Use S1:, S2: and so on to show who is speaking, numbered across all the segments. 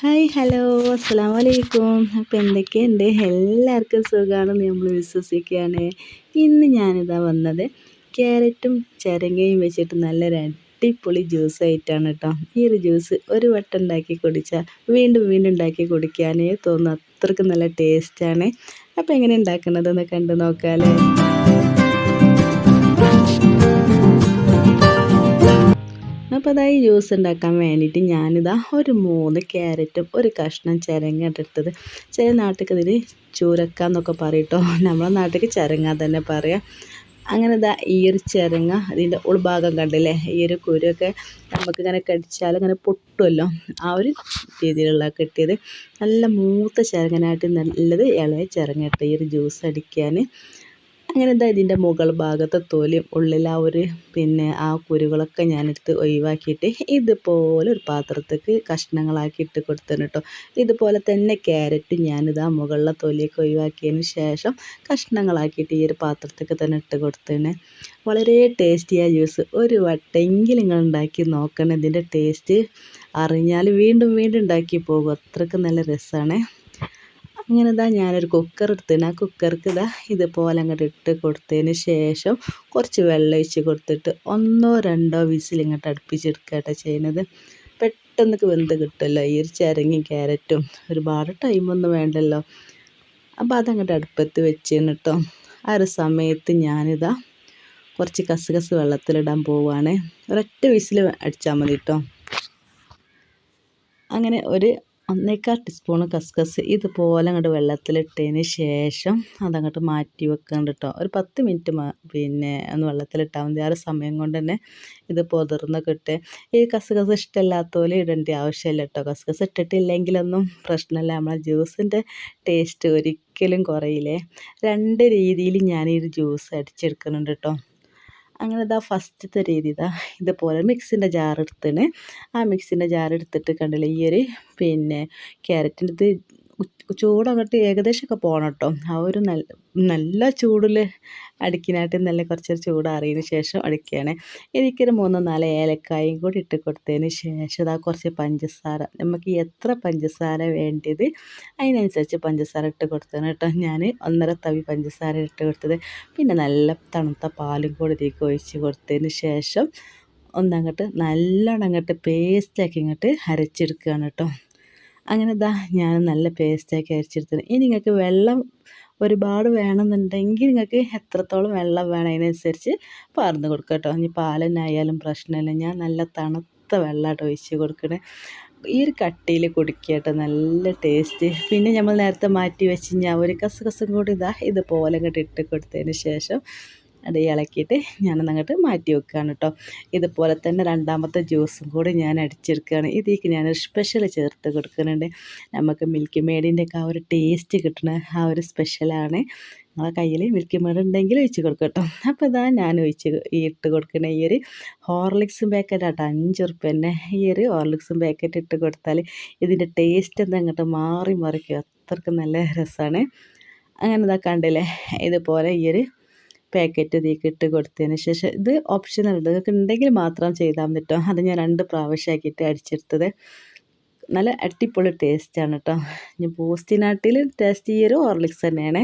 S1: Hi hello. അസ്സാം വലൈക്കും അപ്പോൾ എന്തൊക്കെയുണ്ട്? എല്ലാവർക്കും സുഖമാണെന്ന് നമ്മൾ വിശ്വസിക്കുകയാണ്. ഇന്ന് ഞാനിതാ വന്നത് ക്യാരറ്റും ചരങ്ങയും വെച്ചിട്ട് നല്ലൊരു അടിപൊളി ജ്യൂസ് ആയിട്ടാണ് കേട്ടോ ഈ ഒരു ജ്യൂസ് ഒരു വട്ടം ഉണ്ടാക്കി കുടിച്ചാൽ വീണ്ടും വീണ്ടും ഉണ്ടാക്കി കുടിക്കാനേ തോന്നുന്നു. അത്രയ്ക്ക് നല്ല ടേസ്റ്റാണ് അപ്പോൾ എങ്ങനെ ഉണ്ടാക്കുന്നതെന്ന് കണ്ടു നോക്കാമല്ലേ അപ്പോൾ അതായി ജ്യൂസ് ഉണ്ടാക്കാൻ വേണ്ടിയിട്ട് ഞാനിതാ ഒരു മൂന്ന് ക്യാരറ്റും ഒരു കഷ്ണം ചിരങ്ങ എടുത്തത്. ചില നാട്ടിൽ ഇതിൽ ചൂരക്ക എന്നൊക്കെ പറയട്ടോ നമ്മളെ നാട്ടിൽ ചിരങ്ങ തന്നെ പറയാം. അങ്ങനെ ഇതാ ഈ ഒരു ചിരങ്ങ അതിന്റെ ഉൾഭാഗം കണ്ടില്ലേ? ഈ ഒരു കുരുവൊക്കെ നമുക്കിങ്ങനെ കടിച്ചാൽ ഇങ്ങനെ പൊട്ടുമല്ലോ? ആ ഒരു രീതിയിലുള്ള കിട്ടിയത്. നല്ല മൂത്ത ചിരങ്ങനായിട്ട് നല്ലത് ഇളയ ചിരങ്ങ ഇട്ട് ഈ ഒരു ജ്യൂസ് അടിക്കാൻ. അങ്ങനെ എന്താ ഇതിന്റെ മുകൾ ഭാഗത്തെ തൊലിയും ഉള്ളിൽ ആ ഒരു പിന്നെ ആ കുരുകളൊക്കെ ഞാനെടുത്ത് ഒഴിവാക്കിയിട്ട് ഇതുപോലെ ഒരു പാത്രത്തേക്ക് കഷ്ണങ്ങളാക്കി ഇട്ട് കൊടുത്തതിന് കേട്ടോ. ഇതുപോലെ തന്നെ ക്യാരറ്റ് ആ മുകളിലെ തൊലിയൊക്കെ ഒഴിവാക്കിയതിന് ശേഷം കഷ്ണങ്ങളാക്കിയിട്ട് ഈ ഒരു പാത്രത്തേക്ക് തന്നെ ഇട്ട് കൊടുത്തേനെ വളരെ ടേസ്റ്റിയായ ജ്യൂസ്. ഒരു വട്ടെങ്കിലും നിങ്ങൾ ഉണ്ടാക്കി നോക്കണം. ഇതിന്റെ ടേസ്റ്റ് അറിഞ്ഞാൽ വീണ്ടും വീണ്ടും ഉണ്ടാക്കി പോകും. അത്രയ്ക്ക് നല്ല രസമാണ്. അങ്ങനെ ഇതാ ഞാനൊരു കുക്കർ എടുത്തിന്. ആ കുക്കർക്ക് ഇതാ ഇതുപോലെ അങ്ങോട്ട് ഇട്ട് കൊടുത്തതിന് ശേഷം കുറച്ച് വെള്ളം ഒഴിച്ച് കൊടുത്തിട്ട് ഒന്നോ രണ്ടോ വിസിൽ ഇങ്ങോട്ട് അടുപ്പിച്ചെടുക്കുക ചെയ്യുന്നത് പെട്ടെന്ന് വെന്ത് കിട്ടുമല്ലോ. ഈ ഒരു ചിരങ്ങി ക്യാരറ്റും ഒരുപാട് ടൈമൊന്നും വേണ്ടല്ലോ. അപ്പോൾ അതങ്ങോട്ട് അടുപ്പത്ത് വെച്ചേന് കേട്ടോ ആ ഒരു സമയത്ത് ഞാനിതാ കുറച്ച് കസുകസ് വെള്ളത്തിലിടാൻ പോവുകയാണ് ഒരൊറ്റ വിസിൽ അടിച്ചാൽ മതി കേട്ടോ അങ്ങനെ ഒരു ഒന്നേക്കാൽ ടീസ്പൂൺ കസ്കസ് ഇതുപോലെ അങ്ങോട്ട് വെള്ളത്തിലിട്ടതിന് ശേഷം അതങ്ങോട്ട് മാറ്റി വെക്കണം കേട്ടോ ഒരു പത്ത് മിനിറ്റ് പിന്നെ ഒന്ന് വെള്ളത്തിലിട്ടാൽ മതി. ആ ഒരു സമയം കൊണ്ട് തന്നെ ഇത് പൊതിർന്ന് കിട്ടുക ഈ കസ്കസ് ഇഷ്ടമില്ലാത്തപോലെ ഇടേണ്ട ആവശ്യമില്ല കേട്ടോ കസ്കസ് ഇട്ടിട്ടില്ലെങ്കിലൊന്നും പ്രശ്നമില്ല നമ്മളെ ജ്യൂസിന്റെ ടേസ്റ്റ് ഒരിക്കലും കുറയില്ലേ? രണ്ട് രീതിയിൽ ഞാൻ ഈ ജ്യൂസ് അടിച്ചെടുക്കുന്നുണ്ട് കേട്ടോ അങ്ങനെ ഇതാ ഫസ്റ്റത്തെ രീതി ഇതാ. ഇതുപോലെ മിക്സിന്റെ ജാർ എടുത്തിന് ആ മിക്സിന്റെ ജാർ എടുത്തിട്ട് കണ്ടില്ലേ ഈ ഒരു പിന്നെ ക്യാരറ്റിന്റെ ഇത് ചൂടങ്ങോട്ട് ഏകദേശമൊക്കെ പോകണം കേട്ടോ ആ ഒരു നല്ല നല്ല ചൂടിൽ അടുക്കിനായിട്ട് നല്ല കുറച്ചൊരു ചൂടാറിയതിന് ശേഷം അടുക്കുകയാണ്. എനിക്കൊരു മൂന്നോ നാല് ഏലക്കായും കൂടി ഇട്ട് കൊടുത്തതിന് ശേഷം അതാ കുറച്ച് പഞ്ചസാര. നമുക്ക് എത്ര പഞ്ചസാര വേണ്ടത് അതിനനുസരിച്ച് പഞ്ചസാര ഇട്ട് കൊടുത്തതാണ് കേട്ടോ. ഞാൻ ഒന്നര തവി പഞ്ചസാര ഇട്ട് കൊടുത്തത്. പിന്നെ നല്ല തണുത്ത പാലും കൂടി ഇതിലേക്ക് ഒഴിച്ച് കൊടുത്തതിന് ശേഷം ഒന്നങ്ങോട്ട് നല്ലോണം അങ്ങോട്ട് പേസ്റ്റാക്കി ഇങ്ങോട്ട് അരച്ചെടുക്കുകയാണ് കേട്ടോ. അങ്ങനെ ഇതാ ഞാൻ നല്ല പേസ്റ്റാക്കി അരച്ചെടുത്തത് ഇനി നിങ്ങൾക്ക് വെള്ളം ഒരുപാട് വേണമെന്നുണ്ടെങ്കിൽ നിങ്ങൾക്ക് എത്രത്തോളം വെള്ളം വേണം അതിനനുസരിച്ച് പാർന്ന് കൊടുക്കുക കേട്ടോ. ഇനി പാലനായാലും പ്രശ്നമില്ല. ഞാൻ നല്ല തണുത്ത വെള്ളമായിട്ട് ഒഴിച്ച് കൊടുക്കണേ. ഈ ഒരു കട്ടിയിൽ കുടിക്കുക നല്ല ടേസ്റ്റ് പിന്നെ നമ്മൾ നേരത്തെ മാറ്റി വെച്ച് ഞാൻ ഒരു കസുകസും കൂടി ഇതാ ഇതുപോലെ ഇങ്ങോട്ട് ഇട്ട് കൊടുത്തതിന് ശേഷം അത് ഇളക്കിയിട്ട് ഞാനൊന്ന് അങ്ങോട്ട് മാറ്റി വെക്കുകയാണ് കേട്ടോ. ഇതുപോലെ തന്നെ രണ്ടാമത്തെ ജ്യൂസും കൂടി ഞാൻ അടിച്ചെടുക്കുകയാണ്. ഇതിലേക്ക് ഞാനൊരു സ്പെഷ്യൽ ചേർത്ത് കൊടുക്കുന്നുണ്ട്. നമുക്ക് മിൽക്ക് മേഡിന്റെ ഒക്കെ ആ ഒരു ടേസ്റ്റ് കിട്ടുന്ന ആ ഒരു സ്പെഷ്യലാണ് നിങ്ങളെ കയ്യിൽ മിൽക്ക് മേഡ് ഉണ്ടെങ്കിൽ ഒഴിച്ച് കൊടുക്കും കേട്ടോ. അപ്പോൾ ഇതാ ഞാൻ ഒഴിച്ച് ഇട്ട് കൊടുക്കുന്ന ഈ ഒരു ഹോർലിക്സും പാക്കറ്റ് ആട്ടോ. അഞ്ച് ഉറുപ്പ്യ തന്നെ ഈ ഒരു ഹോർലിക്സും പാക്കറ്റ് ഇട്ട് കൊടുത്താൽ ഇതിന്റെ ടേസ്റ്റ് എന്താ അങ്ങോട്ട് മാറി മറിക്കും. അത്രയ്ക്ക് നല്ല രസമാണ് അങ്ങനെ ഇതാ കണ്ടില്ലേ? ഇതുപോലെ ഈ ഒരു പാക്കറ്റ് ഇതിലേക്ക് ഇട്ട് കൊടുത്തതിന് ശേഷം ഇത് ഓപ്ഷനൽ നിങ്ങൾക്ക് ഉണ്ടെങ്കിൽ മാത്രം ചെയ്താൽ കേട്ടോ അത് ഞാൻ രണ്ട് പ്രാവശ്യമാക്കിയിട്ട് അടിച്ചെടുത്തത്. നല്ല അടിപൊളി ടേസ്റ്റാണ് കേട്ടോ ഞാൻ പോസ്റ്റിനാട്ടിൽ ടേസ്റ്റ് ഈ ഒരു ഹോർലിക്സ് തന്നെയാണ്.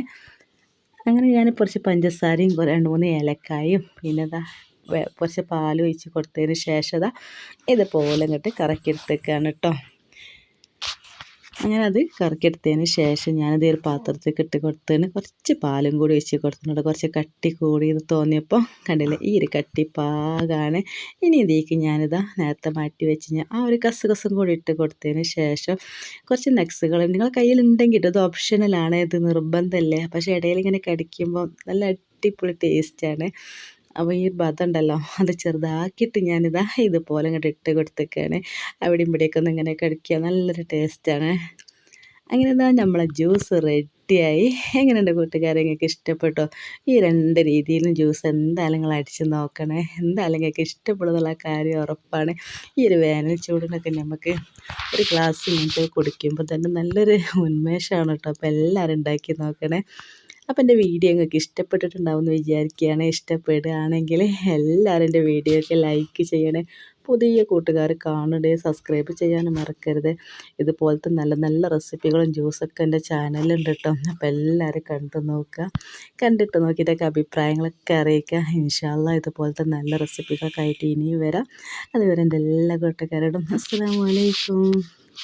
S1: അങ്ങനെ ഞാൻ കുറച്ച് പഞ്ചസാരയും രണ്ട് മൂന്ന് ഏലക്കായും പിന്നെ ഇതാ കുറച്ച് പാൽ ഒഴിച്ച് കൊടുത്തതിന് ശേഷം ഇതുപോലെ ഇങ്ങോട്ട് കറക്കിയെടുത്തേക്കാണ് കേട്ടോ അങ്ങനെ അത് കറക്കിയെടുത്തതിന് ശേഷം ഞാനത് ഒരു പാത്രത്തിൽ ഇട്ട് കൊടുത്തതിന് കുറച്ച് പാലും കൂടി ഒഴിച്ച് കൊടുത്തിട്ടുണ്ട്. കുറച്ച് കട്ടി കൂടി ഇത് തോന്നിയപ്പോൾ കണ്ടില്ലേ? ഈ ഒരു കട്ടി പാകാണ്. ഇനി ഇതിലേക്ക് ഞാനിതാ നേരത്തെ മാറ്റി വെച്ച് ഞാൻ ആ ഒരു കസ് കസും കൂടി ഇട്ട് കൊടുത്തതിന് ശേഷം കുറച്ച് നെക്സുകൾ നിങ്ങൾ കയ്യിലുണ്ടെങ്കിൽ ഇത് ഓപ്ഷനലാണ്. ഇത് നിർബന്ധമല്ലേ? പക്ഷേ ഇടയിൽ ഇങ്ങനെ കടിക്കുമ്പോൾ നല്ല അടിപൊളി ടേസ്റ്റാണ് അപ്പോൾ ഈ ഭാഗത്ത് ഉണ്ടല്ലോ അത് ചെറുതാക്കിയിട്ട് ഞാനിതാ ഇതുപോലെ ഇങ്ങോട്ട് ഇട്ട് കൊടുത്തേക്കാണ്. അവിടെയും ഇവിടെയൊക്കെ ഒന്ന് ഇങ്ങനെ കടിക്കുക നല്ലൊരു ടേസ്റ്റാണ് അങ്ങനെ എന്താ നമ്മളെ ജ്യൂസ് റെഡിയായി എങ്ങനെയുണ്ട് കൂട്ടുകാരെ? നിങ്ങൾക്ക് ഇഷ്ടപ്പെട്ടോ? ഈ രണ്ട് രീതിയിലും ജ്യൂസ് എന്തായാലും നിങ്ങൾ അടിച്ച് നോക്കണേ. എന്തായാലും നിങ്ങൾക്ക് ഇഷ്ടപ്പെടുന്നുള്ള കാര്യം ഉറപ്പാണ്. ഈ ഒരു വേനൽ ചൂടിനൊക്കെ നമുക്ക് ഒരു ഗ്ലാസ് ഇങ്ങനത്തെ കുടിക്കുമ്പോൾ തന്നെ നല്ലൊരു ഉന്മേഷമാണ് കേട്ടോ. അപ്പോൾ എല്ലാവരും ഉണ്ടാക്കി നോക്കണേ. അപ്പോൾ എന്റെ വീഡിയോ നിങ്ങൾക്ക് ഇഷ്ടപ്പെട്ടിട്ടുണ്ടാവും എന്ന് വിചാരിക്കുകയാണ്. ഇഷ്ടപ്പെടുകയാണെങ്കിൽ എല്ലാവരും എന്റെ വീഡിയോയ്ക്ക് ലൈക്ക് ചെയ്യണേ. പുതിയ കൂട്ടുകാർ കാണണേ. സബ്സ്ക്രൈബ് ചെയ്യാനും മറക്കരുത്. ഇതുപോലത്തെ നല്ല നല്ല റെസിപ്പികളും ജ്യൂസൊക്കെ എന്റെ ചാനലുണ്ട് കേട്ടോ അപ്പോൾ എല്ലാവരും കണ്ടു നോക്കുക. കണ്ടിട്ട് നോക്കിയിട്ടൊക്കെ അഭിപ്രായങ്ങളൊക്കെ അറിയിക്കുക. ഇൻഷാല്ല ഇതുപോലത്തെ നല്ല റെസിപ്പികളൊക്കെ ആയിട്ട് ഇനിയും വരാം. അതുവരെ എന്റെ എല്ലാ കൂട്ടുകാരോടും അസ്സാം വലൈക്കും